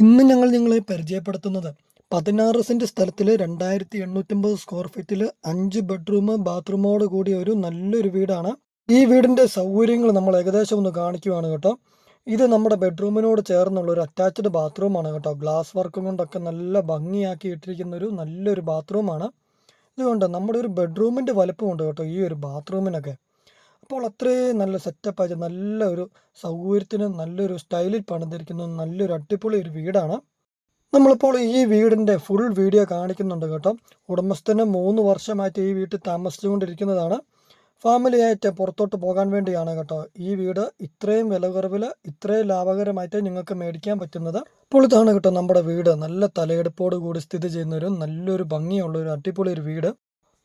ഇന്ന് ഞങ്ങൾ നിങ്ങളെ പരിചയപ്പെടുത്തുന്നത് പതിനാറ് സെന്റ് സ്ഥലത്തിൽ രണ്ടായിരത്തി എണ്ണൂറ്റമ്പത് സ്ക്വയർ ഫീറ്റിൽ അഞ്ച് ബെഡ്റൂം ബാത്റൂമോട് കൂടിയ ഒരു നല്ലൊരു വീടാണ്. ഈ വീടിന്റെ സൗകര്യങ്ങൾ നമ്മൾ ഏകദേശം ഒന്ന് കാണിക്കുവാണ് കേട്ടോ. ഇത് നമ്മുടെ ബെഡ്റൂമിനോട് ചേർന്നുള്ള ഒരു അറ്റാച്ച്ഡ് ബാത്റൂമാണ് കേട്ടോ. ഗ്ലാസ് വർക്കും കൊണ്ടൊക്കെ നല്ല ഭംഗിയാക്കി ഇട്ടിരിക്കുന്ന ഒരു നല്ലൊരു ബാത്റൂമാണ് ഇതുകൊണ്ട് നമ്മുടെ ഒരു ബെഡ്റൂമിന്റെ വലുപ്പമുണ്ട് കേട്ടോ ഈ ഒരു ബാത്റൂമിനൊക്കെ അപ്പോൾ അത്രയും നല്ല സെറ്റപ്പ് ആയിട്ട് നല്ല ഒരു സൗകര്യത്തിന് നല്ലൊരു സ്റ്റൈലിൽ പണിതിരിക്കുന്ന നല്ലൊരു അടിപൊളി ഒരു വീടാണ്. നമ്മളിപ്പോൾ ഈ വീടിന്റെ ഫുൾ വീഡിയോ കാണിക്കുന്നുണ്ട് കേട്ടോ. ഉടമസ്ഥന് മൂന്ന് വർഷമായിട്ട് ഈ വീട്ടിൽ താമസിച്ചുകൊണ്ടിരിക്കുന്നതാണ്. ഫാമിലി ആയിട്ട് പുറത്തോട്ട് പോകാൻ വേണ്ടിയാണ് കേട്ടോ ഈ വീട്. ഇത്രയും വില കുറവിൽ ഇത്രയും ലാഭകരമായിട്ട് നിങ്ങൾക്ക് മേടിക്കാൻ പറ്റുന്നത്. അപ്പോൾ ഇതാണ് കേട്ടോ നമ്മുടെ വീട്. നല്ല തലയെടുപ്പോട് കൂടി സ്ഥിതി ചെയ്യുന്ന ഒരു നല്ലൊരു ഭംഗിയുള്ള ഒരു അടിപൊളി ഒരു വീട്.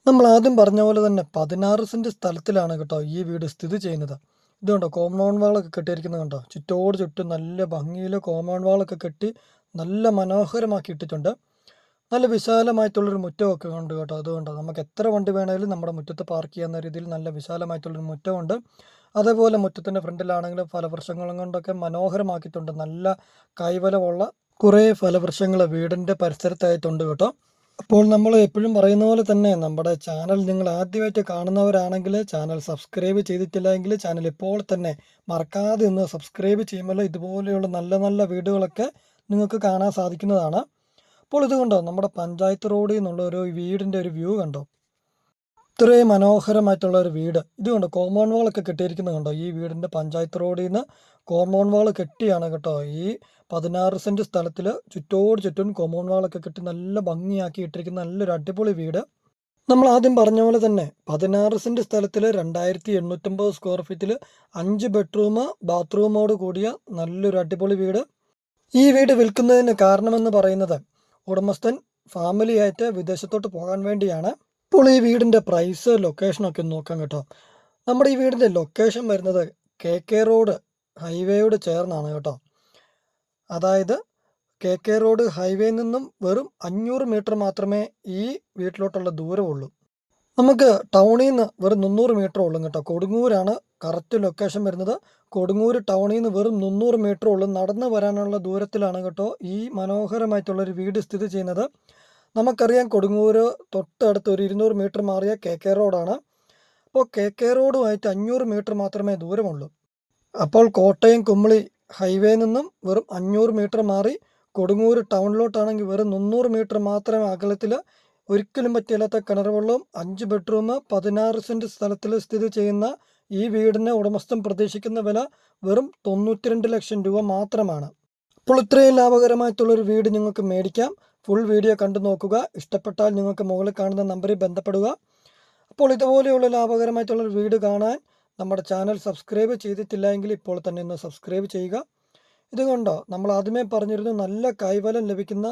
നമ്മൾ ആദ്യം പറഞ്ഞ പോലെ തന്നെ പതിനാറ് സെന്റ് സ്ഥലത്തിലാണ് കേട്ടോ ഈ വീട് സ്ഥിതി ചെയ്യുന്നത്. ഇതുകൊണ്ടോ കോമ്പൗണ്ട് വാളൊക്കെ കെട്ടിയിരിക്കുന്നത് കണ്ടോ? ചുറ്റോട് ചുറ്റും നല്ല ഭംഗിയിൽ കോമ്പൗണ്ട് വാളൊക്കെ കെട്ടി നല്ല മനോഹരമാക്കി ഇട്ടിട്ടുണ്ട്. നല്ല വിശാലമായിട്ടുള്ളൊരു മുറ്റമൊക്കെ ഉണ്ട് കേട്ടോ. അതുകൊണ്ട് നമുക്ക് എത്ര വണ്ടി വേണമെങ്കിലും നമ്മുടെ മുറ്റത്ത് പാർക്ക് ചെയ്യാവുന്ന രീതിയിൽ നല്ല വിശാലമായിട്ടുള്ളൊരു മുറ്റമുണ്ട്. അതേപോലെ മുറ്റത്തിന്റെ ഫ്രണ്ടിലാണെങ്കിലും ഫലവൃക്ഷങ്ങളും കൊണ്ടൊക്കെ മനോഹരമാക്കിയിട്ടുണ്ട്. നല്ല കൈവലമുള്ള കുറേ ഫലവൃക്ഷങ്ങൾ വീടിന്റെ പരിസരത്തായിട്ടുണ്ട് കേട്ടോ. അപ്പോൾ നമ്മൾ എപ്പോഴും പറയുന്ന പോലെ തന്നെ നമ്മുടെ ചാനൽ നിങ്ങൾ ആദ്യമായിട്ട് കാണുന്നവരാണെങ്കിൽ ചാനൽ സബ്സ്ക്രൈബ് ചെയ്തിട്ടില്ല എങ്കിൽ ചാനൽ ഇപ്പോൾ തന്നെ മറക്കാതെ ഒന്ന് സബ്സ്ക്രൈബ് ചെയ്യുമ്പോൾ ഇതുപോലെയുള്ള നല്ല നല്ല വീഡിയോകളൊക്കെ നിങ്ങൾക്ക് കാണാൻ സാധിക്കുന്നതാണ്. അപ്പോൾ ഇതുകൊണ്ടോ നമ്മുടെ പഞ്ചായത്ത് റോഡിൽ നിന്നുള്ള ഒരു വീടിന്റെ ഒരു വ്യൂ കണ്ടോ? ഇത്രയും മനോഹരമായിട്ടുള്ള ഒരു വീട്. ഇതുകൊണ്ട് കണ്ടോ കോമ്പൗണ്ട് വാളൊക്കെ കെട്ടിയിരിക്കുന്നത് കണ്ടോ? ഈ വീടിന്റെ പഞ്ചായത്ത് റോഡിൽ നിന്ന് കോമ്പൗണ്ട് വാൾ കെട്ടിയാണ് കേട്ടോ. ഈ പതിനാറ് സെന്റ് സ്ഥലത്തിൽ ചുറ്റോട് ചുറ്റും കോമ്പൗണ്ട് വാളൊക്കെ കെട്ടി നല്ല ഭംഗിയാക്കി ഇട്ടിരിക്കുന്ന നല്ലൊരു അടിപൊളി വീട്. നമ്മൾ ആദ്യം പറഞ്ഞ പോലെ തന്നെ പതിനാറ് സെന്റ് സ്ഥലത്തിൽ രണ്ടായിരത്തി എണ്ണൂറ്റമ്പത് സ്ക്വയർ ഫീറ്റിൽ അഞ്ച് ബെഡ്റൂം ബാത്റൂമോട് കൂടിയ നല്ലൊരു അടിപൊളി വീട്. ഈ വീട് വിൽക്കുന്നതിന് കാരണമെന്ന് പറയുന്നത് ഉടമസ്ഥൻ ഫാമിലി ആയിട്ട് വിദേശത്തോട്ട് പോകാൻ വേണ്ടിയാണ്. ഇപ്പോൾ ഈ വീടിന്റെ പ്രൈസ് ലൊക്കേഷനൊക്കെ നോക്കാം കേട്ടോ. നമ്മുടെ ഈ വീടിന്റെ ലൊക്കേഷൻ വരുന്നത് കെ കെ റോഡ് ഹൈവേയോട് ചേർന്നാണ് കേട്ടോ. അതായത് കെ കെ റോഡ് ഹൈവേയിൽ നിന്നും വെറും അഞ്ഞൂറ് മീറ്റർ മാത്രമേ ഈ വീട്ടിലോട്ടുള്ള ദൂരമുള്ളൂ. നമുക്ക് ടൗണിൽ നിന്ന് വെറും മുന്നൂറ് മീറ്റർ ഉള്ളൂ കേട്ടോ. കൊടുങ്ങൂരാണ് കറക്റ്റ് ലൊക്കേഷൻ വരുന്നത്. കൊടുങ്ങൂർ ടൗണിൽ നിന്ന് വെറും മുന്നൂറ് മീറ്റർ ഉള്ളൂ. നടന്നു വരാനുള്ള ദൂരത്തിലാണ് കേട്ടോ ഈ മനോഹരമായിട്ടുള്ളൊരു വീട് സ്ഥിതി ചെയ്യുന്നത്. നമുക്കറിയാം കൊടുങ്ങൂർ തൊട്ടടുത്ത് ഒരു ഇരുന്നൂറ് മീറ്റർ മാറിയ കെ കെ റോഡാണ്. അപ്പോൾ കെ കെ റോഡുമായിട്ട് അഞ്ഞൂറ് മീറ്റർ മാത്രമേ ദൂരമുള്ളൂ. അപ്പോൾ കോട്ടയം കുമ്മളി ഹൈവേയിൽ നിന്നും വെറും അഞ്ഞൂറ് മീറ്റർ മാറി കൊടുങ്ങൂർ ടൗണിലോട്ടാണെങ്കിൽ വെറും മുന്നൂറ് മീറ്റർ മാത്രമേ അകലത്തിൽ ഒരിക്കലും പറ്റിയില്ലാത്ത കിണർ വെള്ളവും അഞ്ച് ബെഡ്റൂം പതിനാറ് സെന്റ് സ്ഥലത്തിൽ സ്ഥിതി ചെയ്യുന്ന ഈ വീടിന് ഉടമസ്ഥം പ്രതീക്ഷിക്കുന്ന വില വെറും തൊണ്ണൂറ്റിരണ്ട് ലക്ഷം രൂപ മാത്രമാണ്. അപ്പോൾ ഇത്രയും ലാഭകരമായിട്ടുള്ളൊരു വീട് നിങ്ങൾക്ക് മേടിക്കാം. ഫുൾ വീഡിയോ കണ്ടു നോക്കുക. ഇഷ്ടപ്പെട്ടാൽ നിങ്ങൾക്ക് മുകളിൽ കാണുന്ന നമ്പറിൽ ബന്ധപ്പെടുക. അപ്പോൾ ഇതുപോലെയുള്ള ലാഭകരമായിട്ടുള്ളൊരു വീട് കാണാൻ നമ്മുടെ ചാനൽ സബ്സ്ക്രൈബ് ചെയ്തിട്ടില്ല എങ്കിൽ ഇപ്പോൾ തന്നെ ഒന്ന് സബ്സ്ക്രൈബ് ചെയ്യുക. ഇതുകൊണ്ടോ നമ്മൾ ആദ്യമേ പറഞ്ഞിരുന്നു നല്ല കൈവലം ലഭിക്കുന്ന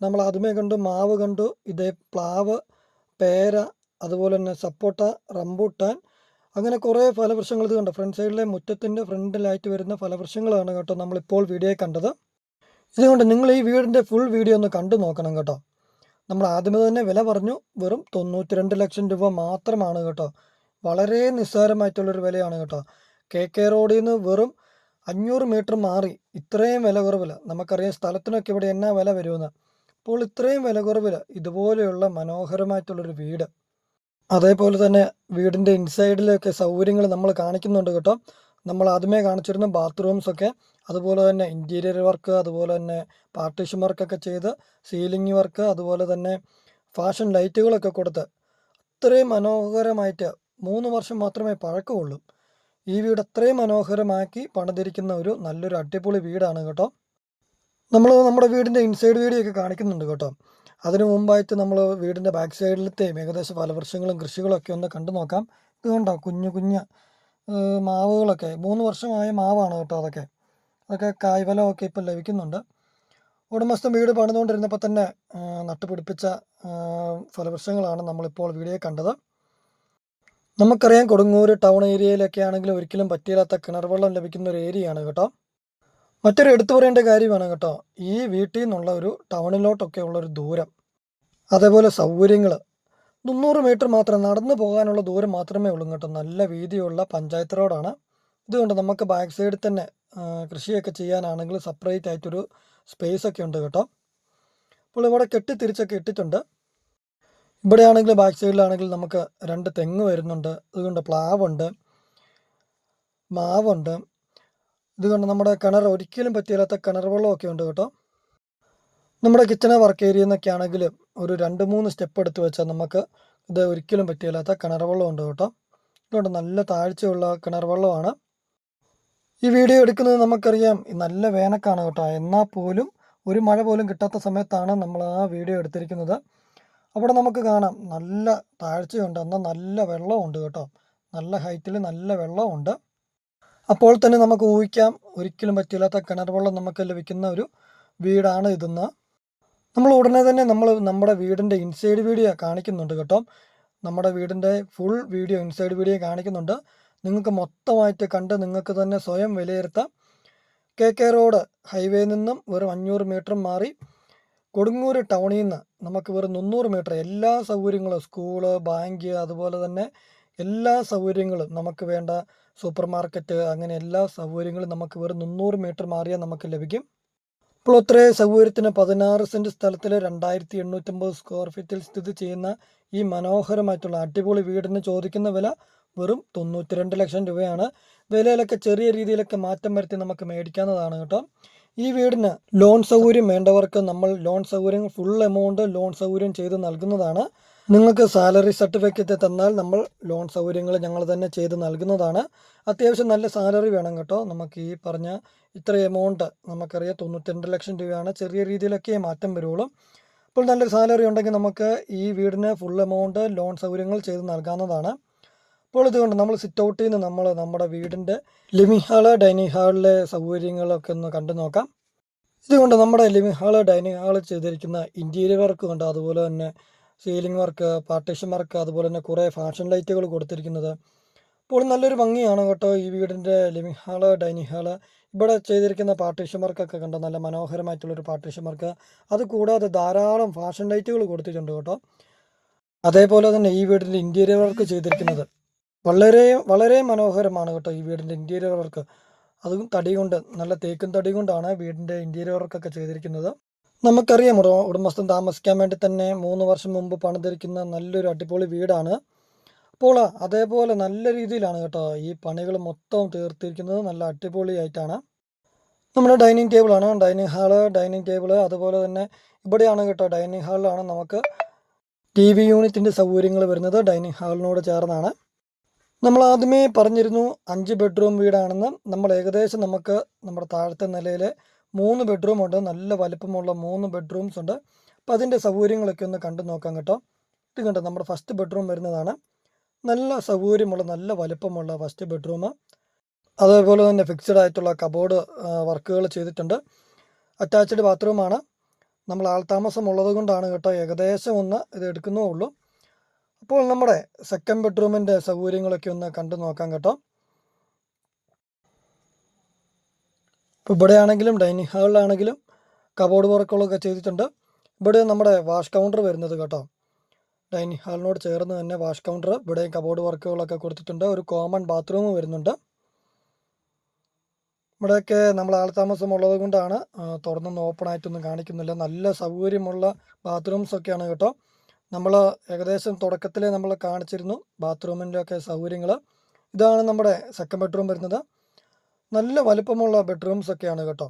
നമ്മൾ ആദ്യമേ കണ്ടു മാവ് കണ്ടു ഇതേ പ്ലാവ് പേര അതുപോലെ തന്നെ സപ്പോട്ട റംബൂട്ടാൻ അങ്ങനെ കുറേ ഫലവൃക്ഷങ്ങൾ ഇത് കണ്ടു. ഫ്രണ്ട് സൈഡിലെ മുറ്റത്തിന്റെ ഫ്രണ്ടിലായിട്ട് വരുന്ന ഫലവൃക്ഷങ്ങളാണ് കേട്ടോ നമ്മളിപ്പോൾ വീഡിയോ കണ്ടത്. ഇതുകൊണ്ട് നിങ്ങൾ ഈ വീടിന്റെ ഫുൾ വീഡിയോ ഒന്ന് കണ്ടു നോക്കണം കേട്ടോ. നമ്മൾ ആദ്യമേ തന്നെ വില പറഞ്ഞു വെറും തൊണ്ണൂറ്റി ലക്ഷം രൂപ മാത്രമാണ് കേട്ടോ വളരെ നിസ്സാരമായിട്ടുള്ളൊരു വിലയാണ് കേട്ടോ. കെ കെ റോഡിൽ നിന്ന് വെറും അഞ്ഞൂറ് മീറ്റർ മാറി ഇത്രയും വില കുറവില്ല നമുക്കറിയാം സ്ഥലത്തിനൊക്കെ ഇവിടെ എന്നാ വില വരുമെന്ന്. അപ്പോൾ ഇത്രയും വില കുറവില്ല ഇതുപോലെയുള്ള മനോഹരമായിട്ടുള്ളൊരു വീട് അതേപോലെ തന്നെ വീടിന്റെ ഇൻസൈഡിലൊക്കെ സൗകര്യങ്ങൾ നമ്മൾ കാണിക്കുന്നുണ്ട് കേട്ടോ. നമ്മൾ ആദ്യമേ കാണിച്ചിരുന്ന ബാത്റൂംസൊക്കെ അതുപോലെ തന്നെ ഇന്റീരിയർ വർക്ക് അതുപോലെ തന്നെ പാർട്ടീഷൻ വർക്കൊക്കെ ചെയ്ത് സീലിംഗ് വർക്ക് അതുപോലെ തന്നെ ഫാഷൻ ലൈറ്റുകളൊക്കെ കൊടുത്ത് അത്രയും മനോഹരമായിട്ട് മൂന്ന് വർഷം മാത്രമേ പഴക്കമുള്ളൂ. ഈ വീട് അത്രയും മനോഹരമാക്കി പണിതിരിക്കുന്ന ഒരു നല്ലൊരു അടിപൊളി വീടാണ് കേട്ടോ. നമ്മൾ നമ്മുടെ വീടിന്റെ ഇൻസൈഡ് വീഡിയോ ഒക്കെ കാണിക്കുന്നുണ്ട് കേട്ടോ. അതിനു മുമ്പായിട്ട് നമ്മൾ വീടിന്റെ ബാക്ക് സൈഡിലത്തെയും ഏകദേശം ഫലവൃക്ഷങ്ങളും കൃഷികളൊക്കെ ഒന്ന് കണ്ടു നോക്കാം. ഇത് കണ്ടോ? കുഞ്ഞു കുഞ്ഞ് മാവുകളൊക്കെ. മൂന്ന് വർഷമായ മാവാണ് കേട്ടോ അതൊക്കെ. അതൊക്കെ കായ്ഫലമൊക്കെ ഇപ്പോൾ ലഭിക്കുന്നുണ്ട്. ഉടമസ്ഥൻ വീട് പണിതുകൊണ്ടിരുന്നപ്പോൾ തന്നെ നട്ടുപിടിപ്പിച്ച ഫലവൃക്ഷങ്ങളാണ് നമ്മളിപ്പോൾ വീഡിയോ കണ്ടത്. നമുക്കറിയാം കൊടുങ്ങൂർ ടൗൺ ഏരിയയിലൊക്കെ ആണെങ്കിൽ ഒരിക്കലും പറ്റിയില്ലാത്ത കിണർ വെള്ളം ലഭിക്കുന്ന ഒരു ഏരിയയാണ് കേട്ടോ. മറ്റൊരു എടുത്തു പറയേണ്ട കാര്യമാണ് കേട്ടോ. ഈ വീട്ടിൽ നിന്നുള്ള ഒരു ടൗണിലോട്ടൊക്കെ ഉള്ളൊരു ദൂരം അതേപോലെ സൗകര്യങ്ങൾ മുന്നൂറ് മീറ്റർ മാത്രം നടന്നു പോകാനുള്ള ദൂരം മാത്രമേ ഉള്ളൂ കേട്ടോ. നല്ല വീതിയുള്ള പഞ്ചായത്ത് റോഡാണ്. ഇതുകൊണ്ട് നമുക്ക് ബാക്ക് സൈഡിൽ തന്നെ കൃഷിയൊക്കെ ചെയ്യാനാണെങ്കിൽ സെപ്പറേറ്റ് ആയിട്ടൊരു സ്പേസ് ഒക്കെ ഉണ്ട് കേട്ടോ. അപ്പോൾ ഇവിടെ കെട്ടി തിരിച്ചൊക്കെ ഇട്ടിട്ടുണ്ട്. ഇവിടെ ആണെങ്കിൽ ബാക്ക് സൈഡിലാണെങ്കിൽ നമുക്ക് രണ്ട് തെങ്ങ് വരുന്നുണ്ട്. അതുകൊണ്ട് പ്ലാവുണ്ട്. മാവുണ്ട്. ഇതുകൊണ്ട് നമ്മുടെ കിണർ ഒരിക്കലും പറ്റിയില്ലാത്ത കിണർ വെള്ളമൊക്കെ ഉണ്ട് കേട്ടോ. നമ്മുടെ കിച്ചണ വർക്ക് ഏരിയ എന്നൊക്കെ ആണെങ്കിൽ ഒരു രണ്ട് മൂന്ന് സ്റ്റെപ്പ് എടുത്ത് വെച്ചാൽ നമുക്ക് ഇത് ഒരിക്കലും പറ്റിയില്ലാത്ത കിണർ വെള്ളം ഉണ്ട് കേട്ടോ. ഇതുകൊണ്ട് നല്ല താഴ്ചയുള്ള കിണർ വെള്ളമാണ്. ഈ വീഡിയോ എടുക്കുന്നത് നമുക്കറിയാം നല്ല വേനക്കാണ് കേട്ടോ. എന്നാൽ പോലും ഒരു മഴ പോലും കിട്ടാത്ത സമയത്താണ് നമ്മൾ ആ വീഡിയോ എടുത്തിരിക്കുന്നത്. അവിടെ നമുക്ക് കാണാം. നല്ല താഴ്ചയുണ്ട് എന്നാൽ നല്ല വെള്ളമുണ്ട് കേട്ടോ. നല്ല ഹൈറ്റിൽ നല്ല വെള്ളമുണ്ട് അപ്പോൾ തന്നെ നമുക്ക് ഊഹിക്കാം. ഒരിക്കലും പറ്റില്ലാത്ത കിണർ വെള്ളം നമുക്ക് ലഭിക്കുന്ന ഒരു വീടാണ് ഇതെന്ന്. നമ്മൾ ഉടനെ തന്നെ നമ്മൾ നമ്മുടെ വീടിന്റെ ഇൻസൈഡ് വീഡിയോ കാണിക്കുന്നുണ്ട് കേട്ടോ. നമ്മുടെ വീടിന്റെ ഫുൾ വീഡിയോ ഇൻസൈഡ് വീഡിയോ കാണിക്കുന്നുണ്ട്. നിങ്ങൾക്ക് മൊത്തമായിട്ട് കണ്ട് നിങ്ങൾക്ക് തന്നെ സ്വയം വിലയിരുത്താം. കെ കെ റോഡ് ഹൈവേയിൽ നിന്നും വെറും അഞ്ഞൂറ് മീറ്റർ മാറി കൊടുങ്ങൂര് ടൗണിൽ നിന്ന് നമുക്ക് വെറും മുന്നൂറ് മീറ്റർ എല്ലാ സൗകര്യങ്ങളും സ്കൂൾ ബാങ്ക് അതുപോലെ തന്നെ എല്ലാ സൗകര്യങ്ങളും നമുക്ക് വേണ്ട സൂപ്പർ മാർക്കറ്റ് അങ്ങനെ എല്ലാ സൗകര്യങ്ങളും നമുക്ക് വെറും മുന്നൂറ് മീറ്റർ മാറിയാൽ നമുക്ക് ലഭിക്കും. ഇപ്പോൾ ഒത്രേ സൗകര്യത്തിന് പതിനാറ് സെന്റ് സ്ഥലത്തിൽ രണ്ടായിരത്തി എണ്ണൂറ്റമ്പത് സ്ക്വയർ ഫീറ്റിൽ സ്ഥിതി ചെയ്യുന്ന ഈ മനോഹരമായിട്ടുള്ള അടിപൊളി വീടിന് ചോദിക്കുന്ന വില വെറും തൊണ്ണൂറ്റി ലക്ഷം രൂപയാണ്. വിലയിലൊക്കെ ചെറിയ രീതിയിലൊക്കെ മാറ്റം വരുത്തി നമുക്ക് മേടിക്കാവുന്നതാണ് കേട്ടോ. ഈ വീടിന് ലോൺ സൗകര്യം വേണ്ടവർക്ക് നമ്മൾ ലോൺ സൗകര്യം ഫുൾ എമൗണ്ട് ലോൺ സൗകര്യം ചെയ്ത് നൽകുന്നതാണ്. നിങ്ങൾക്ക് സാലറി സർട്ടിഫിക്കറ്റ് തന്നാൽ നമ്മൾ ലോൺ സൗകര്യങ്ങൾ ഞങ്ങൾ തന്നെ ചെയ്ത് നൽകുന്നതാണ്. അത്യാവശ്യം നല്ല സാലറി വേണം കേട്ടോ. നമുക്ക് ഈ പറഞ്ഞ ഇത്ര എമൗണ്ട് നമുക്കറിയാം തൊണ്ണൂറ്റിരണ്ട് ലക്ഷം രൂപയാണ്. ചെറിയ രീതിയിലൊക്കെ മാറ്റം വരുള്ളൂ അപ്പോൾ നല്ലൊരു സാലറി ഉണ്ടെങ്കിൽ നമുക്ക് ഈ വീടിന് ഫുൾ എമൗണ്ട് ലോൺ സൗകര്യങ്ങൾ ചെയ്ത് നൽകാവുന്നതാണ്. അപ്പോൾ ഇതുകൊണ്ട് നമ്മൾ സിറ്റ് ഔട്ടിൽ നിന്ന് നമ്മൾ നമ്മുടെ വീടിന്റെ ലിവിങ് ഹാൾ ഡൈനിങ് ഹാളിലെ സൗകര്യങ്ങളൊക്കെ ഒന്ന് കണ്ടു നോക്കാം. ഇതുകൊണ്ട് നമ്മുടെ ലിവിങ് ഹാൾ ഡൈനിങ് ഹാൾ ചെയ്തിരിക്കുന്ന ഇന്റീരിയർ വർക്ക് കൊണ്ട് അതുപോലെ തന്നെ സീലിംഗ് വർക്ക് പാർട്ടീഷൻ വർക്ക് അതുപോലെ തന്നെ കുറേ ഫാഷൻ ലൈറ്റുകൾ കൊടുത്തിരിക്കുന്നത്. അപ്പോൾ നല്ലൊരു ഭംഗിയാണ് കേട്ടോ ഈ വീടിന്റെ ലിവിങ് ഹാൾ ഡൈനിങ് ഹാൾ ഇവിടെ ചെയ്തിരിക്കുന്ന പാർട്ടീഷൻ വർക്കൊക്കെ കണ്ടോ? നല്ല മനോഹരമായിട്ടുള്ളൊരു പാർട്ടീഷൻ വർക്ക് അത് കൂടാതെ ധാരാളം ഫാഷൻ ലൈറ്റുകൾ കൊടുത്തിട്ടുണ്ട് കേട്ടോ. അതേപോലെ തന്നെ ഈ വീടിന്റെ ഇന്റീരിയർ വർക്ക് ചെയ്തിരിക്കുന്നത്. വളരെ വളരെ മനോഹരമാണ് കേട്ടോ ഈ വീടിന്റെ ഇന്റീരിയർ വർക്ക് അതും തടി കൊണ്ട് നല്ല തേക്കും തടി കൊണ്ടാണ് വീടിന്റെ ഇന്റീരിയർ വർക്കൊക്കെ ചെയ്തിരിക്കുന്നത്. നമുക്കറിയാം ഉട ഉടമസ്ഥൻ താമസിക്കാൻ വേണ്ടി തന്നെ മൂന്ന് വർഷം മുമ്പ് പണിതിരിക്കുന്ന നല്ലൊരു അടിപൊളി വീടാണ്. അപ്പോൾ അതേപോലെ നല്ല രീതിയിലാണ് കേട്ടോ ഈ പണികൾ മൊത്തം തീർത്തിരിക്കുന്നത്. നല്ല അടിപൊളിയായിട്ടാണ്. നമ്മുടെ ഡൈനിങ് ടേബിളാണ് ഡൈനിങ് ഹാൾ ഡൈനിങ് ടേബിൾ അതുപോലെ തന്നെ ഇവിടെയാണ് കേട്ടോ ഡൈനിങ് ഹാളിലാണ് നമുക്ക് ടി വി യൂണിറ്റിന്റെ സൗകര്യങ്ങൾ വരുന്നത്. ഡൈനിങ് ഹാളിനോട് ചേർന്നാണ്. നമ്മൾ ആദ്യമേ പറഞ്ഞിരുന്നു അഞ്ച് ബെഡ്റൂം വീടാണെന്ന്. നമ്മൾ ഏകദേശം നമുക്ക് നമ്മുടെ താഴത്തെ നിലയിൽ മൂന്ന് ബെഡ്റൂം ഉണ്ട്. നല്ല വലിപ്പമുള്ള മൂന്ന് ബെഡ്റൂംസ് ഉണ്ട്. അപ്പോൾ അതിന്റെ സൗകര്യങ്ങളൊക്കെ ഒന്ന് കണ്ടു നോക്കാം കേട്ടോ. ഇത് കണ്ടോ? നമ്മുടെ ഫസ്റ്റ് ബെഡ്റൂം വരുന്നതാണ്. നല്ല സൗകര്യമുള്ള നല്ല വലിപ്പമുള്ള ഫസ്റ്റ് ബെഡ്റൂം അതേപോലെ തന്നെ ഫിക്സഡ് ആയിട്ടുള്ള കബോർഡ് വർക്കുകൾ ചെയ്തിട്ടുണ്ട്. അറ്റാച്ച്ഡ് ബാത്റൂമാണ് നമ്മൾ ആൾതാമസം ഉള്ളത് കൊണ്ടാണ് കേട്ടോ. ഏകദേശം ഒന്ന് ഇത് എടുക്കുന്നേ ഉള്ളൂ. അപ്പോൾ നമ്മുടെ സെക്കൻഡ് ബെഡ്റൂമിന്റെ സൗകര്യങ്ങളൊക്കെ ഒന്ന് കണ്ടു നോക്കാം കേട്ടോ. ഇപ്പോൾ ഇവിടെ ആണെങ്കിലും ഡൈനിങ് ഹാളിലാണെങ്കിലും കബോർഡ് വർക്കുകളൊക്കെ ചെയ്തിട്ടുണ്ട്. ഇവിടെ നമ്മുടെ വാഷ് കൗണ്ടർ വരുന്നത് കേട്ടോ. ഡൈനിങ് ഹാളിനോട് ചേർന്ന് തന്നെ വാഷ് കൗണ്ടർ ഇവിടെ കബോർഡ് വർക്കുകളൊക്കെ കൊടുത്തിട്ടുണ്ട്. ഒരു കോമൺ ബാത്റൂം വരുന്നുണ്ട്. ഇവിടെയൊക്കെ നമ്മൾ ആൾ താമസം ഉള്ളത് കൊണ്ടാണ് തുറന്നൊന്നും ഓപ്പൺ ആയിട്ടൊന്നും കാണിക്കുന്നില്ല. നല്ല സൗകര്യമുള്ള ബാത്റൂംസൊക്കെയാണ് കേട്ടോ. നമ്മൾ ഏകദേശം തുടക്കത്തിലേ നമ്മൾ കാണിച്ചിരുന്നു ബാത്റൂമിന്റെ ഒക്കെ സൗകര്യങ്ങൾ ഇതാണ് നമ്മുടെ സെക്കൻഡ് ബെഡ്റൂം വരുന്നത്. നല്ല വലുപ്പമുള്ള ബെഡ്റൂംസ് ഒക്കെയാണ് കേട്ടോ.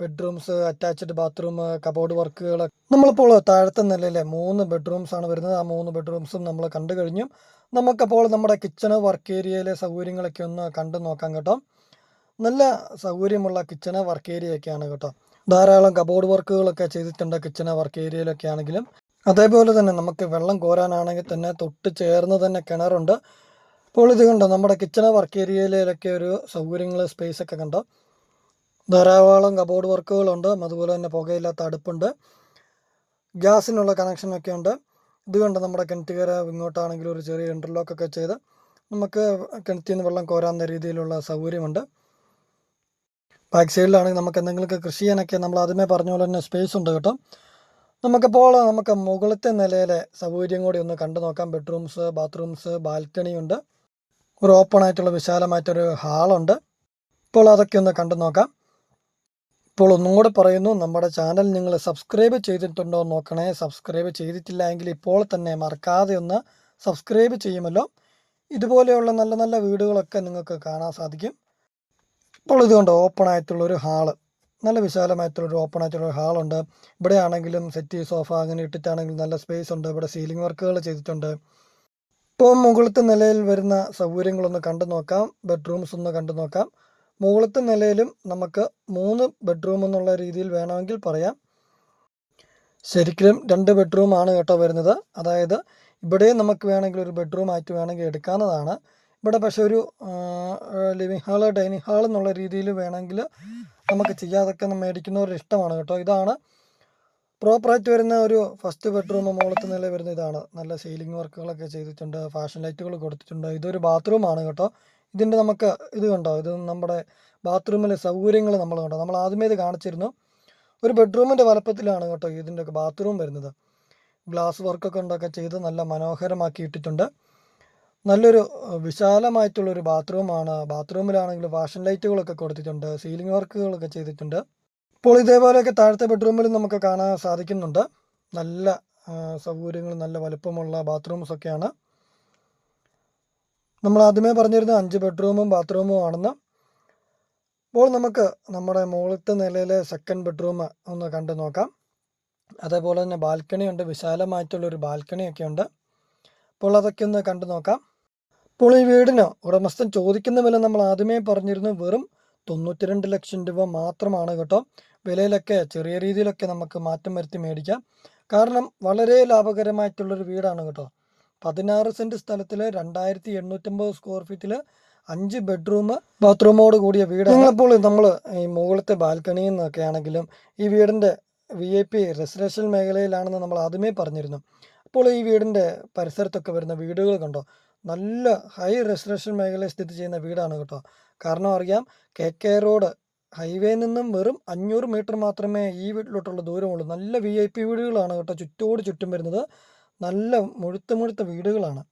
ബെഡ്റൂംസ് അറ്റാച്ച്ഡ് ബാത്റൂം കബോർഡ് വർക്കുകൾ നമ്മളിപ്പോൾ താഴത്തെ നിലയിലെ മൂന്ന് ബെഡ്റൂംസ് ആണ് വരുന്നത്. ആ മൂന്ന് ബെഡ്റൂംസും നമ്മൾ കണ്ടു കഴിഞ്ഞു. നമുക്കപ്പോൾ നമ്മുടെ കിച്ചണ് വർക്ക് ഏരിയയിലെ സൗകര്യങ്ങളൊക്കെ ഒന്ന് കണ്ടു നോക്കാം കേട്ടോ. നല്ല സൗകര്യമുള്ള കിച്ചണ് വർക്ക് ഏരിയ ഒക്കെയാണ് കേട്ടോ. ധാരാളം കബോർഡ് വർക്കുകളൊക്കെ ചെയ്തിട്ടുണ്ട് കിച്ചണ് വർക്ക് ഏരിയയിലൊക്കെ ആണെങ്കിലും. അതേപോലെ തന്നെ നമുക്ക് വെള്ളം കോരാനാണെങ്കിൽ തന്നെ തൊട്ട് ചേർന്ന് തന്നെ കിണറുണ്ട്. അപ്പോൾ ഇത് കണ്ടോ നമ്മുടെ കിച്ചണ് വർക്ക് ഏരിയയിലൊക്കെ ഒരു സൗകര്യങ്ങൾ സ്പേസ് ഒക്കെ കണ്ടോ? ധാരാളം കബോർഡ് വർക്കുകളുണ്ട് അതുപോലെ തന്നെ പുകയില്ലാത്ത അടുപ്പുണ്ട്. ഗ്യാസിനുള്ള കണക്ഷനൊക്കെ ഉണ്ട്. ഇത് കണ്ട് നമ്മുടെ കിണറ്റുകര ഇങ്ങോട്ടാണെങ്കിൽ ഒരു ചെറിയ ഇന്റർലോക്ക് ഒക്കെ ചെയ്ത് നമുക്ക് കിണറ്റിൽ നിന്ന് വെള്ളം കോരാവുന്ന രീതിയിലുള്ള സൗകര്യമുണ്ട്. ബാക്ക് സൈഡിലാണെങ്കിൽ നമുക്ക് എന്തെങ്കിലുമൊക്കെ കൃഷി ചെയ്യാനൊക്കെ നമ്മൾ ആദ്യമേ പറഞ്ഞ പോലെ തന്നെ സ്പേസ് ഉണ്ട് കേട്ടോ. നമുക്കിപ്പോൾ നമുക്ക് മുകളിലത്തെ നിലയിലെ സൗകര്യം കൂടി ഒന്ന് കണ്ടു നോക്കാം. ബെഡ്റൂംസ് ബാത്റൂംസ് ബാൽക്കണി ഉണ്ട്. ഒരു ഓപ്പൺ ആയിട്ടുള്ള വിശാലമായിട്ടൊരു ഹാളുണ്ട് ഇപ്പോൾ അതൊക്കെ ഒന്ന് കണ്ടു നോക്കാം. ഇപ്പോൾ ഒന്നും കൂടെ പറയുന്നു നമ്മുടെ ചാനൽ നിങ്ങൾ സബ്സ്ക്രൈബ് ചെയ്തിട്ടുണ്ടോ എന്ന് നോക്കണേ. സബ്സ്ക്രൈബ് ചെയ്തിട്ടില്ല എങ്കിൽ ഇപ്പോൾ തന്നെ മറക്കാതെ ഒന്ന് സബ്സ്ക്രൈബ് ചെയ്യുമല്ലോ. ഇതുപോലെയുള്ള നല്ല നല്ല വീടുകളൊക്കെ നിങ്ങൾക്ക് കാണാൻ സാധിക്കും. ഇപ്പോൾ ഇതുകൊണ്ട് ഓപ്പൺ ആയിട്ടുള്ളൊരു ഹാൾ നല്ല വിശാലമായിട്ടുള്ളൊരു ഓപ്പൺ ആയിട്ടുള്ള ഹാളുണ്ട്. ഇവിടെ ആണെങ്കിലും സെറ്റ് സോഫ അങ്ങനെ ഇട്ടിട്ടാണെങ്കിലും നല്ല സ്പേസ് ഉണ്ട്. ഇവിടെ സീലിംഗ് വർക്കുകൾ ചെയ്തിട്ടുണ്ട്. ഇപ്പോൾ മുകളിലത്തെ നിലയിൽ വരുന്ന സൗകര്യങ്ങളൊന്ന് കണ്ടു നോക്കാം. ബെഡ്റൂംസ് ഒന്ന് കണ്ടു നോക്കാം. മുകളിലത്തെ നിലയിലും നമുക്ക് മൂന്ന് ബെഡ്റൂം എന്നുള്ള രീതിയിൽ വേണമെങ്കിൽ പറയാം. ശരിക്കും രണ്ട് ബെഡ്റൂം ആണ് കേട്ടോ വരുന്നത്. അതായത് ഇവിടെ നമുക്ക് വേണമെങ്കിൽ ഒരു ബെഡ്റൂം ആയിട്ട് വേണമെങ്കിൽ എടുക്കാവുന്നതാണ്. ഇവിടെ പക്ഷെ ഒരു ലിവിങ് ഹാൾ ഡൈനിങ് ഹാൾ എന്നുള്ള രീതിയിൽ വേണമെങ്കിൽ നമുക്ക് ചെയ്യാതൊക്കെ മേടിക്കുന്നവരുടെ ഇഷ്ടമാണ് കേട്ടോ. ഇതാണ് പ്രോപ്പറായിട്ട് വരുന്ന ഒരു ഫസ്റ്റ് ബെഡ്റൂം മുകളത്തെ നില വരുന്ന ഇതാണ്. നല്ല സീലിംഗ് വർക്കുകളൊക്കെ ചെയ്തിട്ടുണ്ട് ഫാഷൻ ലൈറ്റുകൾ കൊടുത്തിട്ടുണ്ട്. ഇതൊരു ബാത്റൂമാണ് കേട്ടോ. ഇതിന്റെ നമുക്ക് ഇത് കണ്ടോ? ഇത് നമ്മുടെ ബാത്റൂമിലെ സൗകര്യങ്ങൾ നമ്മൾ കണ്ടോ? നമ്മൾ ആദ്യമേ ഇത് കാണിച്ചിരുന്നു. ഒരു ബെഡ്റൂമിന്റെ വലപ്പത്തിലാണ് കേട്ടോ ഇതിന്റെ ഒക്കെ ബാത്റൂം വരുന്നത് ഗ്ലാസ് വർക്കൊക്കെ ഉണ്ടൊക്കെ ചെയ്ത് നല്ല മനോഹരമാക്കി ഇട്ടിട്ടുണ്ട് നല്ലൊരു വിശാലമായിട്ടുള്ളൊരു ബാത്റൂമാണ്. ബാത്റൂമിലാണെങ്കിൽ വാഷൻ ലൈറ്റുകളൊക്കെ കൊടുത്തിട്ടുണ്ട് സീലിംഗ് വർക്കുകളൊക്കെ ചെയ്തിട്ടുണ്ട്. ഇപ്പോൾ ഇതേപോലെയൊക്കെ താഴത്തെ ബെഡ്റൂമിലും നമുക്ക് കാണാൻ സാധിക്കുന്നുണ്ട്. നല്ല സൗകര്യങ്ങൾ നല്ല വലുപ്പമുള്ള ബാത്റൂംസ് ഒക്കെയാണ് നമ്മൾ ആദ്യമേ പറഞ്ഞിരുന്ന അഞ്ച് ബെഡ്റൂമും ബാത്റൂമും ആണെന്ന്. ഇപ്പോൾ നമുക്ക് നമ്മുടെ മുകളിലത്തെ നിലയിലെ സെക്കൻഡ് ബെഡ്റൂം ഒന്ന് കണ്ടു നോക്കാം. അതേപോലെ തന്നെ ബാൽക്കണി ഉണ്ട് വിശാലമായിട്ടുള്ളൊരു ബാൽക്കണിയൊക്കെ ഉണ്ട് അപ്പോൾ അതൊക്കെ ഒന്ന് കണ്ടു നോക്കാം. അപ്പോൾ ഈ വീടിന് ഉടമസ്ഥൻ ചോദിക്കുന്ന വില നമ്മൾ ആദ്യമേ പറഞ്ഞിരുന്നു വെറും തൊണ്ണൂറ്റി രണ്ട് ലക്ഷം രൂപ മാത്രമാണ് കേട്ടോ. വിലയിലൊക്കെ ചെറിയ രീതിയിലൊക്കെ നമുക്ക് മാറ്റം വരുത്തി മേടിക്കാം. കാരണം വളരെ ലാഭകരമായിട്ടുള്ളൊരു വീടാണ് കേട്ടോ. പതിനാറ് സെന്റ് സ്ഥലത്തിൽ രണ്ടായിരത്തി എണ്ണൂറ്റമ്പത് സ്ക്വയർ ഫീറ്റിൽ അഞ്ച് ബെഡ്റൂം ബാത്റൂമോട് കൂടിയ വീട് അപ്പോൾ നമ്മൾ ഈ മുകളിലത്തെ ബാൽക്കണിയിൽ നിന്നൊക്കെ ആണെങ്കിലും ഈ വീടിന്റെ വി ഐ പി റെസിഡൻഷ്യൽ മേഖലയിലാണെന്ന് നമ്മൾ ആദ്യമേ പറഞ്ഞിരുന്നു. അപ്പോൾ ഈ വീടിന്റെ പരിസരത്തൊക്കെ വരുന്ന വീടുകൾ കണ്ടോ? നല്ല ഹൈ റെസിഡൻഷ്യൽ മേഖലയിൽ സ്ഥിതി ചെയ്യുന്ന വീടാണ് കേട്ടോ. കാരണം അറിയാം കെ കെ റോഡ് ഹൈവേയിൽ നിന്നും വെറും അഞ്ഞൂറ് മീറ്റർ മാത്രമേ ഈ വീട്ടിലോട്ടുള്ള ദൂരമുള്ളൂ നല്ല വി ഐ പി വീടുകളാണ് കേട്ടോ ചുറ്റോട് ചുറ്റും വരുന്നത്. നല്ല മുഴുത്ത മുഴുത്ത വീടുകളാണ്.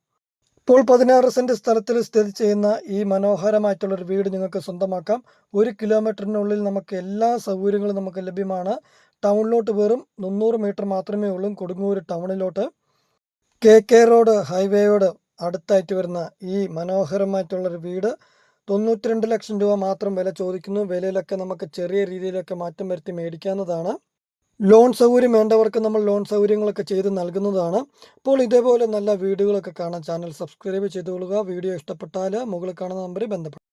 ഇപ്പോൾ പതിനാറ് സെന്റ് സ്ഥലത്തിൽ സ്ഥിതി ചെയ്യുന്ന ഈ മനോഹരമായിട്ടുള്ളൊരു വീട് നിങ്ങൾക്ക് സ്വന്തമാക്കാം. ഒരു കിലോമീറ്ററിനുള്ളിൽ നമുക്ക് എല്ലാ സൗകര്യങ്ങളും നമുക്ക് ലഭ്യമാണ്. ടൗണിലോട്ട് വെറും മുന്നൂറ് മീറ്റർ മാത്രമേ ഉള്ളൂ. കൊടുങ്ങൂർ ടൗണിലോട്ട്. കെ കെ റോഡ് ഹൈവേയോട് അടുത്തായിട്ട് വരുന്ന ഈ മനോഹരമായിട്ടുള്ളൊരു വീട് തൊണ്ണൂറ്റി രണ്ട് ലക്ഷം രൂപ മാത്രം വില ചോദിക്കുന്നു. വിലയിലൊക്കെ നമുക്ക് ചെറിയ രീതിയിലൊക്കെ മാറ്റം വരുത്തി മേടിക്കാവുന്നതാണ്. ലോൺ സൗകര്യം വേണ്ടവർക്ക് നമ്മൾ ലോൺ സൗകര്യങ്ങളൊക്കെ ചെയ്ത് നൽകുന്നതാണ്. അപ്പോൾ ഇതേപോലെ നല്ല വീഡിയോകളൊക്കെ കാണാൻ ചാനൽ സബ്സ്ക്രൈബ് ചെയ്തുകൊള്ളുക. വീഡിയോ ഇഷ്ടപ്പെട്ടാൽ മുകളിൽ കാണുന്ന നമ്പറിൽ ബന്ധപ്പെടും